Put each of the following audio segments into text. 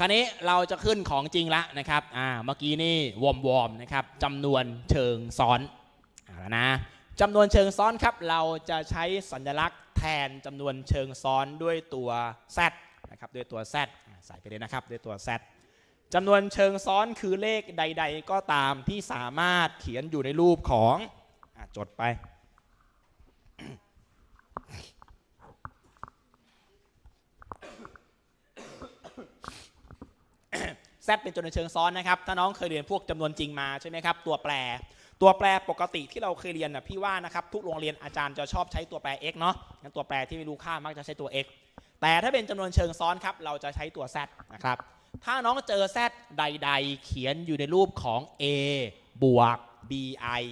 คราวนี้เราจะขึ้นของจริงละนะครับอ่าเมื่อกี้นี่วอมวอมนะครับจำนวนเชิงซ้อนเอาละนะจำนวนเชิงซ้อนครับ เราจะใช้สัญลักษณ์แทนจำนวนเชิงซ้อนด้วยตัว z นะครับด้วยตัว z ใส่ไปเลยนะครับด้วยตัว z จำนวนเชิงซ้อนคือเลขใด ๆ ก็ตามที่สามารถเขียนอยู่ในรูปของอจดไป แซดเป็นจำนวนเชิงซ้อนนะครับถ้าน้องเคยเรียนพวกจำนวนจริงมาใช่ไหมครับตัวแปร ตัวแปรปกติที่เราเคยเรียนนะพี่ว่านะครับทุกโรงเรียนอาจารย์จะชอบใช้ตัวแปร x เนาะงั้นตัวแปรที่ไม่รู้ค่ามักจะใช้ตัว x แต่ถ้าเป็นจำนวนเชิงซ้อนครับเราจะใช้ตัว z นะครับถ้าน้องเจอ z ใด ๆ เขียนอยู่ในรูปของ a บวก bi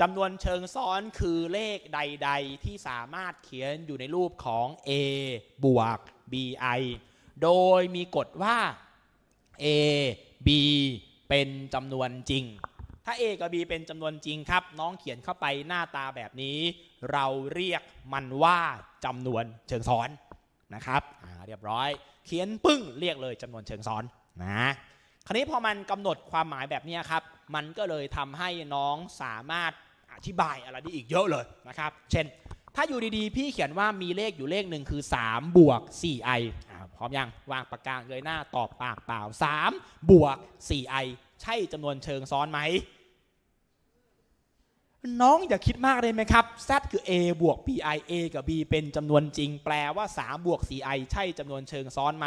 จำนวนเชิงซ้อนคือเลขใด ๆ ที่สามารถเขียนอยู่ในรูปของ a บวก bi โดยมีกฎว่า a b เป็นจำนวนจริง ถ้า a กับ b เป็นจำนวนจริงครับ น้องเขียนเข้าไปหน้าตาแบบนี้ เราเรียกมันว่าจำนวนเชิงซ้อนนะครับเรียบร้อย เขียนปึ้งเรียกเลยจำนวนเชิงซ้อนนะคราวนี้พอมันกำหนดความหมายแบบนี้ครับ มันก็เลยทำให้น้องสามารถอธิบายอะไรได้อีกเยอะเลยนะครับ เช่น ถ้าอยู่ดีๆ พี่เขียนว่ามีเลขอยู่เลขหนึ่งคือ 3 บวก 4i อ่า พร้อมยังวางปากกาเลยหน้าตอบปากเปล่า 3 บวก 4i ใช่จำนวนเชิงซ้อนไหม น้องอย่าคิดมากเลยไหมครับ z คือ a บวก bi a กับ b เป็นจำนวนจริง แปลว่า 3 บวก 4i ใช่จำนวนเชิงซ้อนไหม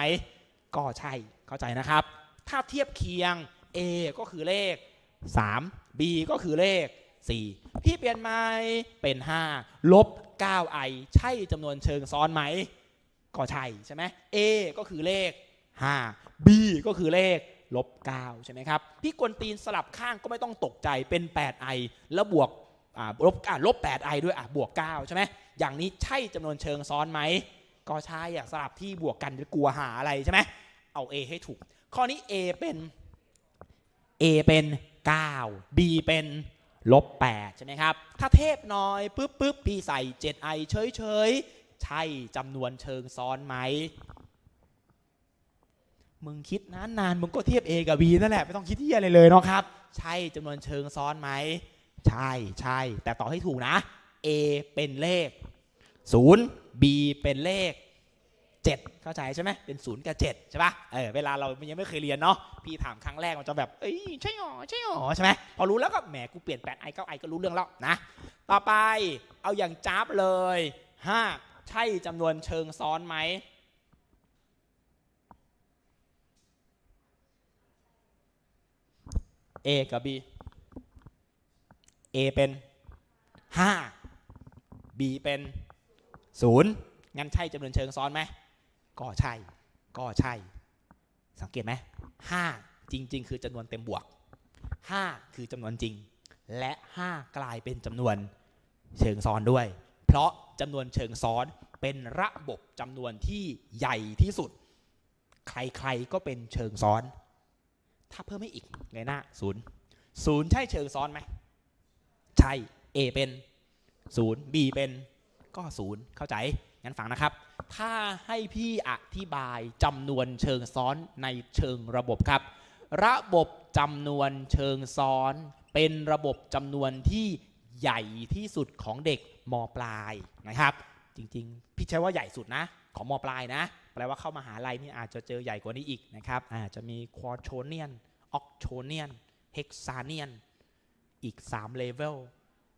ก็ใช่เข้าใจนะครับ ถ้าเทียบเคียง a ก็คือเลข 3 b ก็คือเลข4พี่เปลี่ยนไหมเป็น 5 ลบ 9i ใช่จำนวนเชิงซ้อนไหม ก็ใช่ใช่ไหม a ก็คือเลข 5 b ก็คือเลขลบ9ใช่ไหมครับ พี่กวนตีนสลับข้างก็ไม่ต้องตกใจเป็น 8i แล้วบวกลบลบ 8i ด้วยบวก 9 ใช่ไหมอย่างนี้ใช่จำนวนเชิงซ้อนไหม ก็ใช่อยากสลับที่บวกกันจะกลัวหาอะไรใช่ไหมเอา a ให้ถูก ข้อนี้ a เป็น a เป็น 9 b เป็นลบ8ใช่ไหมครับ ถ้าเทพน้อยปุ๊บปุ๊บพี่ใส่ 7i เฉยเฉย ใช่จำนวนเชิงซ้อนไหมมึงคิดนานนานๆมึงก็เทียบ A กับ B นั่นแหละไม่ต้องคิดที่อะไรเลยเนาะครับ ใช่จำนวนเชิงซ้อนไหมใช่ใช่แต่ต่อให้ถูกนะ A เป็นเลข 0 B เป็นเลข 7 เข้าใจใช่ไหมเป็น 0 กับ 7 ใช่ปะเออเวลาเรายังไม่เคยเรียนเนาะพี่ถามครั้งแรกมันจะแบบเอ้ยใช่หรอใช่หรอใช่ไหมพอรู้แล้วก็แหมกูเปลี่ยน 8i 9i ก็รู้เรื่องแล้วนะ ต่อไปเอาอย่างจับเลย 5 ใช่จำนวนเชิงซ้อนไหม A กับ B A เป็น5 B เป็น0งั้นใช่จำนวนเชิงซ้อนไหมก็ใช่ ก็ใช่ สังเกตไหม5จริง ๆ คือจำนวนเต็มบวก5คือจำนวนจริง และ5กลายเป็นจำนวนเชิงซ้อนด้วย เพราะ จำนวนเชิงซ้อน เป็นระบบจำนวนที่ใหญ่ที่สุด ใครๆก็เป็นเชิงซ้อน ถ้าเพิ่มให้อีกไงหน้าศูนย์ศูนย์ใช่เชิงซ้อนไหมใช่ A เป็นศูนย์ B เป็นก็ศูนย์เข้าใจงั้นฟังนะครับ ถ้าให้พี่อธิบายจำนวนเชิงซ้อนในเชิงระบบครับ ระบบจำนวนเชิงซ้อน เป็นระบบจำนวนที่ ใหญ่ที่สุดของเด็กมปลายนะครับ จริงๆ พี่ใช้ว่าใหญ่สุดนะของมปลายนะ แปลว่าเข้ามหาลัยนี่อาจจะเจอใหญ่กว่านี้อีกนะครับอาจจะมีควอโชเนียนออกโชเนียนเฮกซาเนียนอีก3เลเวล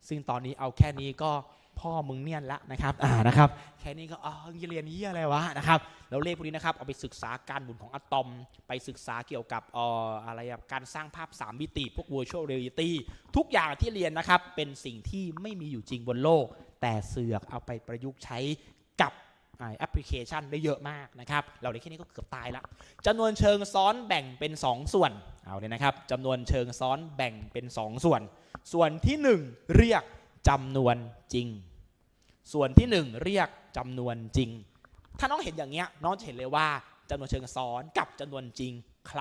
ซึ่งตอนนี้เอาแค่นี้ก็ พ่อมึงเนียนละนะครับอ่านะครับแค่นี้ก็อ๋อมึงจะเรียนนี้ยอะไรวะนะครับแล้วเลขพวกนี้นะครับเอาไปศึกษาการหมุนของอะตอม ไปศึกษาเกี่ยวกับเอ่ออะไรอะการสร้างภาพ 3 มิติพวก virtual reality ทุกอย่างที่เรียนนะครับเป็นสิ่งที่ไม่มีอยู่จริงบนโลก แต่เสือกเอาไปประยุกต์ใช้กับแอปพลิเคชันได้เยอะมากนะครับ เราเรียนแค่นี้ก็เกือบตายละจำนวนเชิงซ้อนแบ่งเป็น 2 ส่วน เอาเลยนะครับจำนวนเชิงซ้อนแบ่งเป็น 2 ส่วน ส่วนที่ 1 เรียก จำนวนจริง ส่วนที่ 1 เรียกจำนวนจริง ถ้าน้องเห็นอย่างเงี้ยน้องจะเห็นเลยว่าจำนวนเชิงซ้อนกับจำนวนจริง ใคร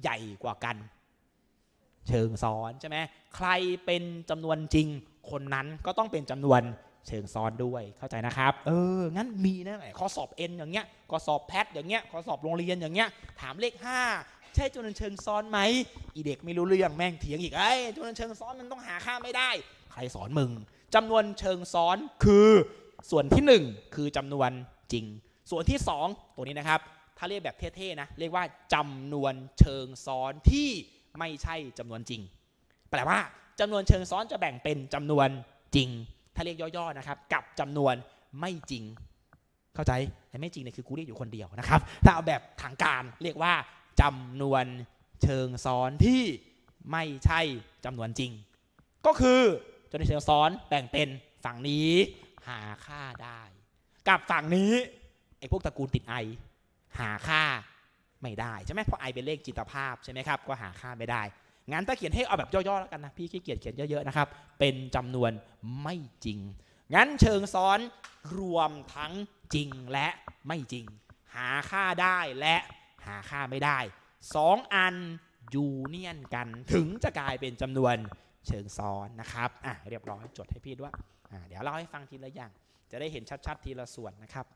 ใหญ่กว่ากัน เชิงซ้อนใช่ไหมใครเป็นจำนวนจริง คนนั้นก็ต้องเป็นจำนวนเชิงซ้อนด้วยเข้าใจนะครับ เออ งั้นมีนะข้อสอบเอ็นอย่างเงี้ยข้อสอบแพทอย่างเงี้ยข้อสอบโรงเรียนอย่างเงี้ย ถามเลข 5 ใช่จำนวนเชิงซ้อนไหมอีเด็กไม่รู้เรื่องแม่งเถียงอีกไอ้จำนวนเชิงซ้อนมันต้องหาค่าไม่ได้ รสอนมึงจำนวนเชิงซ้อนคือส่วนที่หนึ่งคือจำนวนจริง ส่วนที่สองตัวนี้นะครับ ถ้าเรียกแบบเท่ๆนะเรียกว่าจำนวนเชิงซ้อนที่ไม่ใช่จำนวนจริง แปลว่าจำนวนเชิงซ้อนจะแบ่งเป็นจำนวนจริง ถ้าเรียกย่อๆนะครับ กับจำนวนไม่จริง เข้าใจแต่ไม่จริงเนี่ยคือกูเรียกอยู่คนเดียวนะครับ ถ้าเอาแบบทางการเรียกว่าจำนวนเชิงซ้อนที่ไม่ใช่จำนวนจริง ก็คือ จนวนเชิงซ้อนแบ่งเป็นฝั่งนี้หาค่าได้ กับฝั่งนี้ไอ้พวกตระกูลติดไอ หาค่าไม่ได้ใช่ไหมเพราะไอเป็นเลขจิตภาพใช่ไหมครับก็หาค่าไม่ได้งั้นถ้าเขียนให้เอาแบบย่อๆแล้วกันนะพี่ขี้เกียจเขียนเยอะๆนะครับเป็นจำนวนไม่จริง งั้นเชิงซ้อนรวมทั้งจริงและไม่จริง หาค่าได้และหาค่าไม่ได้สองอันยูเนียนกันถึงจะกลายเป็นจำนวน เชิงซ้อนนะครับอะเรียบร้อยจดให้พี่ด้วยอะเดี๋ยวเล่าให้ฟังทีละอย่าง จะได้เห็นชัดๆทีละส่วนนะครับ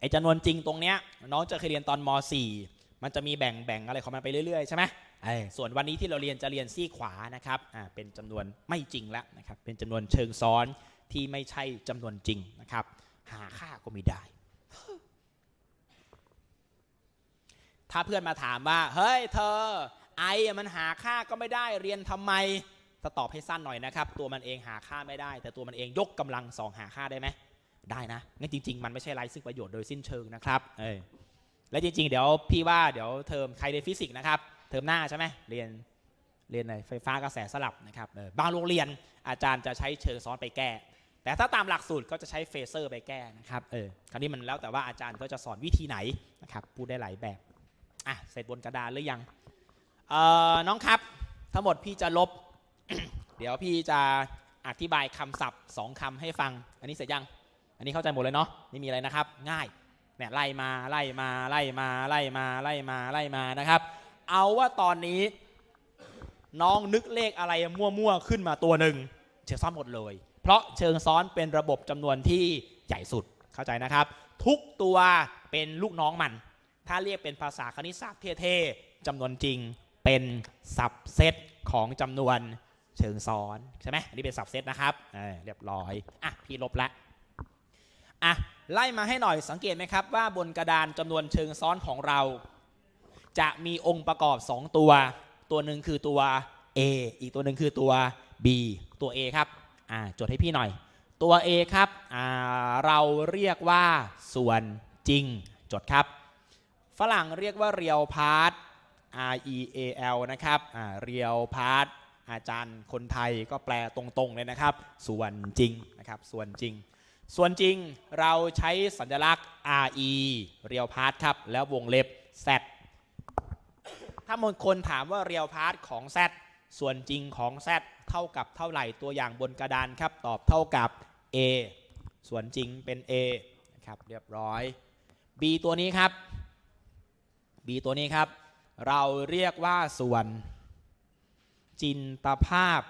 ไอจำนวนจริงตรงเนี้ยน้องจะเคยเรียนตอนม .4 มันจะมีแบ่งแบ่งอะไรของมันไปเรื่อยๆใช่ไหม ส่วนวันนี้ที่เราเรียนจะเรียนซี่ขวานะครับเป็นจำนวนไม่จริงแล้วนะครับเป็นจำนวนเชิงซ้อนที่ไม่ใช่จำนวนจริงนะครับ หาค่าก็ไม่ได้ ถ้าเพื่อนมาถามว่า เฮ้ยเธอไอมันหาค่าก็ไม่ได้เรียนทำไมจะตอบให้สั้นหน่อยนะครับ ตัวมันเองหาค่าไม่ได้ แต่ตัวมันเองยกกำลังสองหาค่าได้ไหมได้นะงั้นจริง ๆ มันไม่ใช่ไรซึ่งประโยชน์โดยสิ้นเชิงนะครับ เออและจริง ๆ เดี๋ยวพี่ว่าเดี๋ยวเทอมใครเรียนฟิสิกส์นะครับ เทอมหน้าใช่ไหมเรียนเรียนในไฟฟ้ากระแสสลับนะครับบางโรงเรียนอาจารย์จะใช้เชิงซ้อนไปแก้ แต่ถ้าตามหลักสูตรก็จะใช้เฟเซอร์ไปแก้นะครับเออคราวนี้มันแล้วแต่ว่าอาจารย์ก็จะสอนวิธีไหนนะครับพูดได้หลายแบบอะเสร็จบนกระดานหรือยังเอ่อน้องครับ ทั้งหมดพี่จะลบ เดี๋ยวพี่จะอธิบายคำศัพท์สองคำให้ฟัง อันนี้เสร็จยัง อันนี้เข้าใจหมดเลยเนาะไม่มีอะไรนะครับ ง่ายเนี่ยไล่มาไล่มาไล่มาไล่มาไล่มาไล่มานะครับ เอาว่าตอนนี้ น้องนึกเลขอะไรมั่วๆขึ้นมาตัวหนึ่งเชิงซ้อนหมดเลย เพราะเชิงซ้อนเป็นระบบจำนวนที่ใหญ่สุดเข้าใจนะครับ ทุกตัวเป็นลูกน้องมัน ถ้าเรียกเป็นภาษาคณิตศาสตร์เท่ๆจำนวนจริงเป็นสับเซตของจำนวนเชิงซ้อนใช่ไหมอันนี้เป็นสับเซตนะครับเเรียบร้อยอะพี่ลบละอะไล่มาให้หน่อยสังเกตไหมครับว่าบนกระดานจำนวนเชิงซ้อนของเรา จะมีองค์ประกอบ 2 ตัว ตัวหนึ่งคือตัว A อีกตัวหนึ่งคือตัว B ตัว A ครับอ่าจดให้พี่หน่อย ตัว A ครับอ่าเราเรียกว่าส่วนจริง จดครับ ฝรั่งเรียกว่า real part R E A L นะครับอ่า real part อาจารย์คนไทยก็แปลตรงๆเลยนะครับ ส่วนจริงนะครับ ส่วนจริง ส่วนจริงเราใช้สัญลักษณ์ RE real part ครับ แล้ววงเล็บ Z ถ้าบางคนถามว่า real part ของ Z ส่วนจริงของ Z เท่ากับเท่าไหร่ตัวอย่างบนกระดานครับ ตอบเท่ากับ A ส่วนจริงเป็น A นะครับเรียบร้อย B ตัวนี้ครับ B ตัวนี้ครับ เราเรียกว่าส่วนจินตภาพ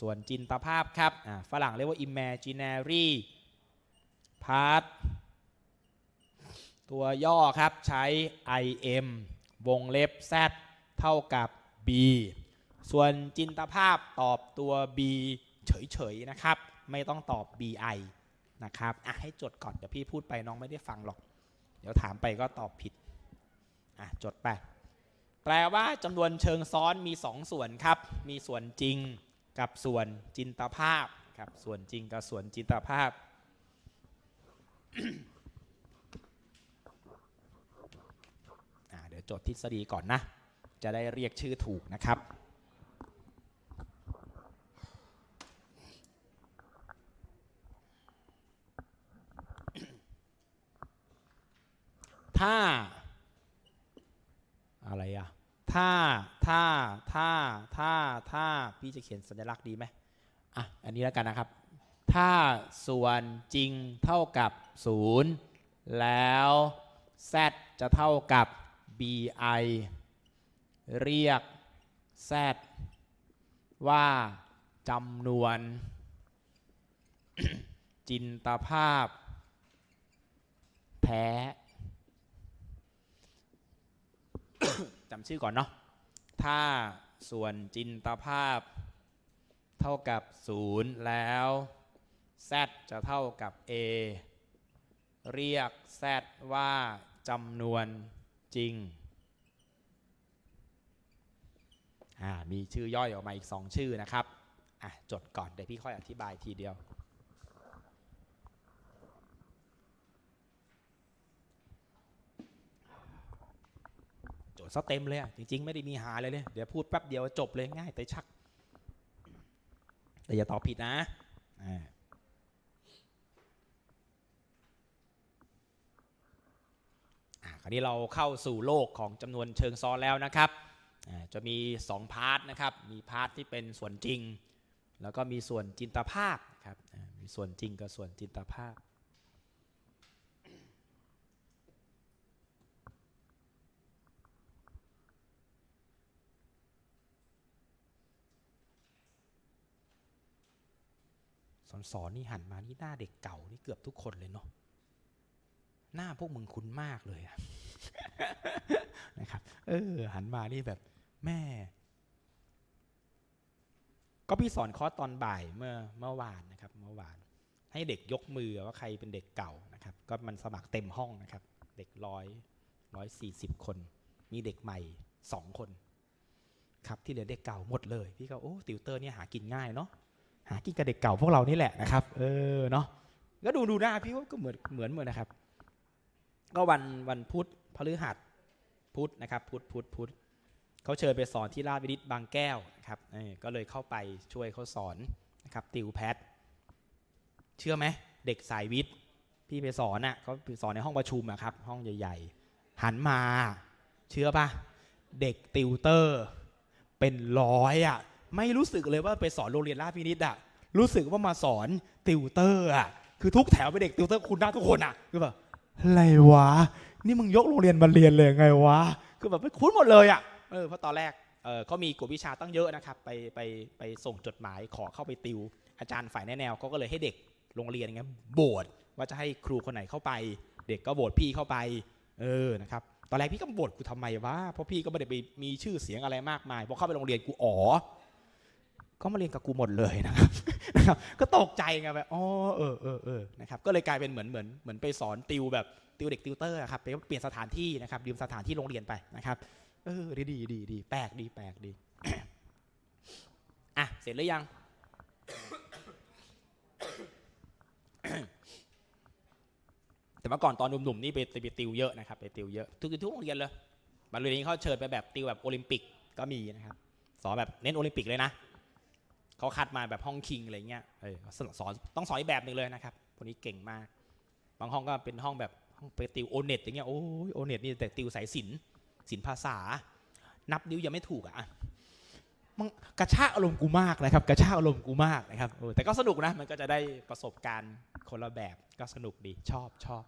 ส่วนจินตภาพครับฝรั่งเรียกว่า imaginary part ตัวย่อครับใช้ im วงเล็บ z เท่ากับ b ส่วนจินตภาพตอบตัว b เฉยๆนะครับ ไม่ต้องตอบ bi นะครับอะให้จดก่อน เดี๋ยวพี่พูดไปน้องไม่ได้ฟังหรอก เดี๋ยวถามไปก็ตอบผิดอะจดไป แปลว่าจำนวนเชิงซ้อนมี 2 ส่วนครับ มีส่วนจริงกับส่วนจินตภาพครับ ส่วนจริงกับส่วนจินตภาพ อ่าเดี๋ยว จดทฤษฎีก่อนนะ จะได้เรียกชื่อถูกนะครับ ถ้า อะไรอะถ้า ถ้า ถ้า ถ้า ถ้า พี่จะเขียนสัญลักษณ์ดีไหมอะ อันนี้แล้วกันนะครับ ถ้าส่วนจริงเท่ากับ 0 แล้ว z จะเท่ากับ bi เรียก z ว่าจำนวน จินตภาพแท้จำชื่อก่อนเนาะถ้าส่วนจินตภาพ เท่ากับ 0 แล้ว z จะเท่ากับ a เรียก z ว่าจำนวน จริงอ่ามีชื่อย่อยออกมาอีก 2 ชื่อนะครับอะจดก่อน เดี๋ยวพี่ค่อยอธิบายทีเดียว โจทย์ซะเต็มเลยจริง ๆ ไม่ได้มีหาเลยเลย เดี๋ยวพูดแป๊บเดียวจบเลยง่ายแต่ชัก แต่อย่าตอบผิดนะอ่าอ่า คราวนี้เราเข้าสู่โลกของจำนวนเชิงซ้อนแล้วนะครับจะมี 2 พาร์ทนะครับ มีพาร์ทที่เป็นส่วนจริง แล้วก็มีส่วนจินตภาพครับ มีส่วนจริงกับส่วนจินตภาพ สอนสอนนี่หันมานี่หน้าเด็กเก่านี่เกือบทุกคนเลยเนาะ หน้าพวกมึงคุ้นมากเลยนะครับ เออ หันมานี่แบบ แม่ ก็พี่สอนคอร์สตอนบ่ายเมื่อเมื่อวานนะครับ เมื่อวาน ให้เด็กยกมือว่าใครเป็นเด็กเก่านะครับ ก็มันสมัครเต็มห้องนะครับ เด็กร้อยร้อยสี่สิบคน มีเด็กใหม่สองคน ครับที่เหลือเด็กเก่าหมดเลย พี่ก็โอ้ติวเตอร์เนี่ยหากินง่ายเนาะหากินกับเด็กเก่าพวกเรานี่แหละนะครับ เออเนาะก็ดูดูหน้าพี่ก็เหมือนเหมือนเหมือนนะครับ ก็วันวันพุธพฤหัสพุธนะครับพุธพุธพุธเขาเชิญไปสอนที่ราชวินิตบางแก้วนะครับก็เลยเข้าไปช่วยเขาสอนนะครับติวแพทเชื่อไหมเด็กสายวิทย์พี่ไปสอนอะเขาสอนในห้องประชุมอะครับ ห้องใหญ่ ๆ หันมา เชื่อปะเด็กติวเตอร์ เป็นร้อยอะไม่รู้สึกเลยว่าไปสอนโรงเรียนราชพินิตอะรู้สึกว่ามาสอนติวเตอร์อะคือทุกแถวเป็นเด็กติวเตอร์คุณหน้าทุกคนอะคือแบบ อะไรวะ นี่มึงยกโรงเรียนมาเรียนเลยไงวะ คือแบบไม่คุ้นหมดเลยอะเออเพราะตอนแรกเออเขามีกฎวิชาตั้งเยอะนะครับ ไปไปไปส่งจดหมายขอเข้าไปติว อาจารย์ฝ่ายแนแนวเขาก็เลยให้เด็กโรงเรียนอย่างเงี้ยโบสว่าจะให้ครูคนไหนเข้าไป เด็กก็โบสพี่เข้าไป เออนะครับตอนแรกพี่ก็บ่นกูทำไมวะเพราะพี่ก็ไม่ได้ไปมีชื่อเสียงอะไรมากมายพอเข้าไปโรงเรียนกูอ๋อก็มาเรียนกับกูหมดเลยนะครับ นะครับก็ตกใจไงแบบอ๋อเออเออเออนะครับก็เลยกลายเป็นเหมือนเหมือนเหมือนไปสอนติวแบบติวเด็กติวเตอร์ครับไปเปลี่ยนสถานที่นะครับยืมสถานที่โรงเรียนไปนะครับเออดีดีดีดีแปลกดีแปลกดีอะเสร็จหรือยังแต่เมื่อก่อนตอนหนุ่มๆนี่ไปไปติวเยอะนะครับไปติวเยอะทุกทุกโรงเรียนเลยบางโรงเรียนเขาเชิญไปแบบติวแบบโอลิมปิกก็มีนะครับสอนแบบเน้นโอลิมปิกเลยนะ เขาคัดมาแบบห้องคิงอะไรเงี้ยเออสอนสอนต้องสอนอีกแบบหนึ่งเลยนะครับคนนี้เก่งมาก บางห้องก็เป็นห้องแบบห้องไปติวโอเน็ตอย่างเงี้ยโอ้ยโอเน็ตนี่แต่ติวสายศิลป์ศิลปภาษา นับนิ้วยังไม่ถูกอะมันกระชากอารมณ์กูมากนะครับ กระชากอารมณ์กูมากนะครับแต่ก็สนุกนะมันก็จะได้ประสบการณ์คนละแบบก็สนุกดีชอบชอบ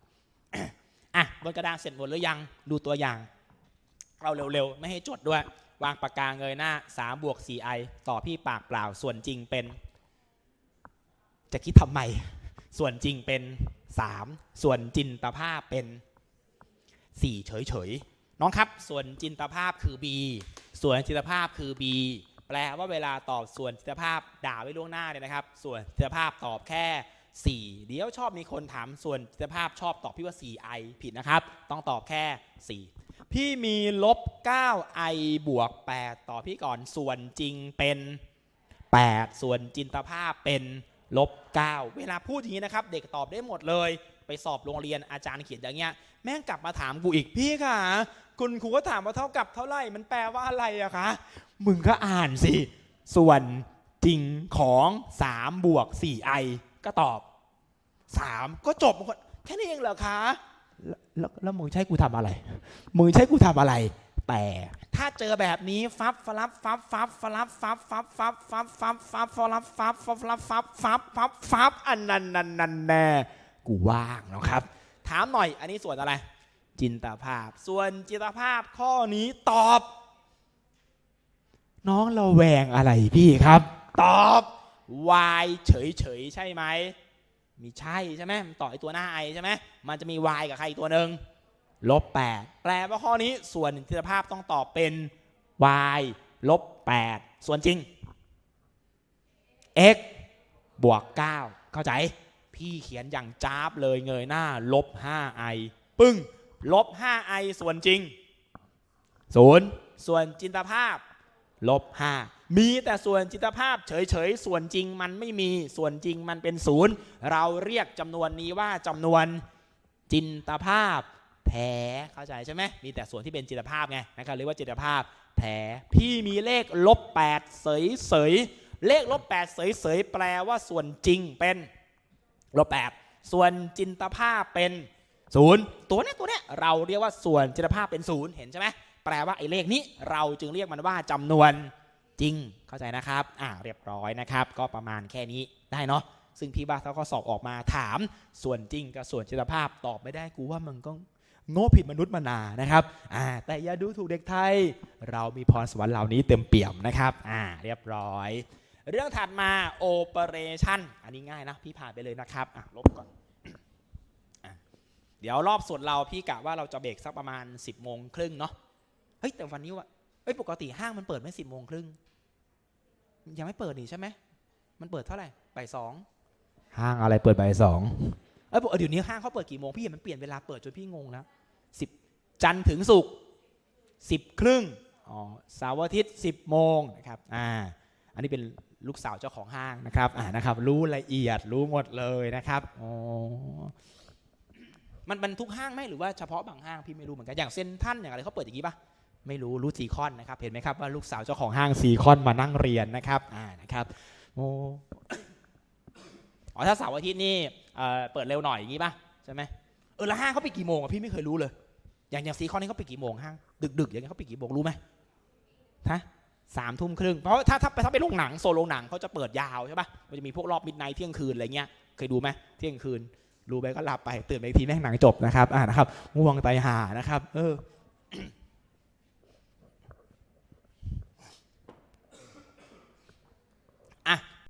อะบนกระดานเสร็จหมดหรือยังดูตัวอย่าง เราเร็วๆ ไม่ให้จดด้วย วางปากกาเงยหน้า3บวก 4 i ต่อพี่ปากเปล่าส่วนจริงเป็น จะคิดทำไม ส่วนจริงเป็น 3 ส่วนจินตภาพเป็น 4 เฉยๆ น้องครับ ส่วนจินตภาพคือ b ส่วนจินตภาพคือ b แปลว่าเวลาตอบส่วนจินตภาพด่าไว้ล่วงหน้าเลยนะครับ ส่วนจินตภาพตอบแค่ 4 เดี๋ยวชอบมีคนถามส่วนจินตภาพชอบตอบพี่ว่า 4i ผิดนะครับ ต้องตอบแค่ 4 พี่มีลบ 9i บวก 8 ต่อพี่ก่อนส่วนจริงเป็น 8 ส่วนจินตภาพเป็นลบ 9 เวลาพูดอย่างนี้นะครับ เด็กตอบได้หมดเลย ไปสอบโรงเรียนอาจารย์เขียนอย่างเงี้ย แม่งกลับมาถามกูอีกพี่ค่ะ คุณครูก็ถามว่าเท่ากับเท่าไหร่มันแปลว่าอะไรอะคะมึงก็อ่านสิ ส่วนจริงของ3บวก 4i ก็ตอบ 3 ก็จบแค่นี้เองเหรอคะ แล้วแล้วมึงใช้กูทำอะไร มึงใช้กูทำอะไร แต่ถถ้าเจอแบบนี้ฟับฟลับฟับฟับฟลับฟับฟับฟับฟับฟับฟับฟลับฟับฟับฟลับฟับฟับฟับฟับอันนั้นนันนันแน่กูว่างแล้วครับ ถามหน่อยอันนี้ส่วนอะไร จินตภาพ ส่วนจินตภาพข้อนี้ตอบ น้องเราแวงอะไรพี่ครับ ตอบ y เฉยเฉยใช่ไหมมีใช่ใช่ไหมต่อไอตัวหน้าไอใช่ไหม มันจะมี y กับใครอีกตัวหนึ่งลบ8แปลว่าข้อนี้ส่วนจินตภาพต้องตอบเป็น y ลบ8ส่วนจริง x บวก 9 เข้าใจ พี่เขียนอย่างจ้าบเลยเงยหน้า ลบ 5i ปึ้ง ลบ 5i ส่วนจริงศูนย์ส่วนจินตภาพ ลบ 5 มีแต่ส่วนจินตภาพเฉยๆ ส่วนจริงมันไม่มี ส่วนจริงมันเป็นศูนย์เราเรียกจำนวนนี้ว่าจำนวน จินตภาพแท้เข้าใจใช่ไหมมีแต่ส่วนที่เป็นจินตภาพไงนะครับเรียกว่าจินตภาพแท้พี่มีเลขลบ8เสยๆเลขลบ8เสยๆแปลว่าส่วนจริงเป็นลบ8ส่วนจินตภาพเป็นศูนย์ตัวเนี้ยตัวเนี้ยเราเรียกว่าส่วนจินตภาพเป็นศูนย์เห็นใช่ไหมแปลว่าไอ้เลขนี้เราจึงเรียกมันว่าจำนวนจริงเข้าใจนะครับ อ่าเรียบร้อยนะครับ ก็ประมาณแค่นี้ได้เนาะ ซึ่งพี่บ้าเขาก็สอบออกมาถามส่วนจริงกับส่วนจิตภาพตอบไม่ได้กูว่ามันก็โง่ผิดมนุษย์มานานะครับอ่าแต่อย่าดูถูกเด็กไทย เรามีพรสวรรค์เหล่านี้เต็มเปี่ยมนะครับอ่าเรียบร้อย เรื่องถัดมา operation อันนี้ง่ายนะ พี่ผ่านไปเลยนะครับอะลบก่อนอเดี๋ยวรอบส่วนเราพี่กะว่าเราจะเบรกสักประมาณ 10โมงครึ่งเนาะเฮ้ยแต่วันนี้วะเอ้ยปกติห้างมันเปิดไม่สิบโมงครึ่งยังไม่เปิดนี่ใช่ไหมมันเปิดเท่าไหร่บ่ายสอง ห้างอะไรเปิดบ่ายสองเอ้ยปกเดี๋ยวนี้ห้างเขาเปิดกี่โมงพี่เห็นมันเปลี่ยนเวลาเปิดจนพี่งงแล้วสิบจันทร์ถึงศุกร์สิบครึ่งอ๋อเสาร์อาทิตย์สิบโมงนะครับอ่าอันนี้เป็นลูกสาวเจ้าของห้างนะครับอ่านะครับ รู้ละเอียดรู้หมดเลยนะครับอ๋อมันมันทุกห้างไหมหรือว่าเฉพาะบางห้างพี่ไม่รู้เหมือนกันอย่างเซนทันอย่างอะไรเขาเปิดอย่างนี้ปะไม่รู้รู้ซีคอนนะครับ เห็นไหมครับว่าลูกสาวเจ้าของห้างซีคอนมานั่งเรียนนะครับอ่านะครับโอ้ อ๋อถ้าเสาร์อาทิตย์นี่เปิดเร็วหน่อยอย่างนี้ป่ะใช่ไหมเออแล้วห้างเขาปิดกี่โมงอะพี่ไม่เคยรู้เลย อย่างอย่างซีคอนนี่เขาปิดกี่โมงห้างดึกดึกๆอย่างเงี้ยเขาปิดกี่โมงรู้ไหมฮะสามทุ่มครึ่งเพราะถ้าถ้าถ้าเป็นโรงหนังโซโรงหนังเขาจะเปิดยาวใช่ป่ะมันจะมีพวกรอบมิดไนท์เที่ยงคืนอะไรเงี้ยเคยดูไหมเที่ยงคืนรู้ไปก็หลับไปตื่นไปทีแม่งหนังจบนะครับอ่านะครับง่วงตายห่านะครับ เออ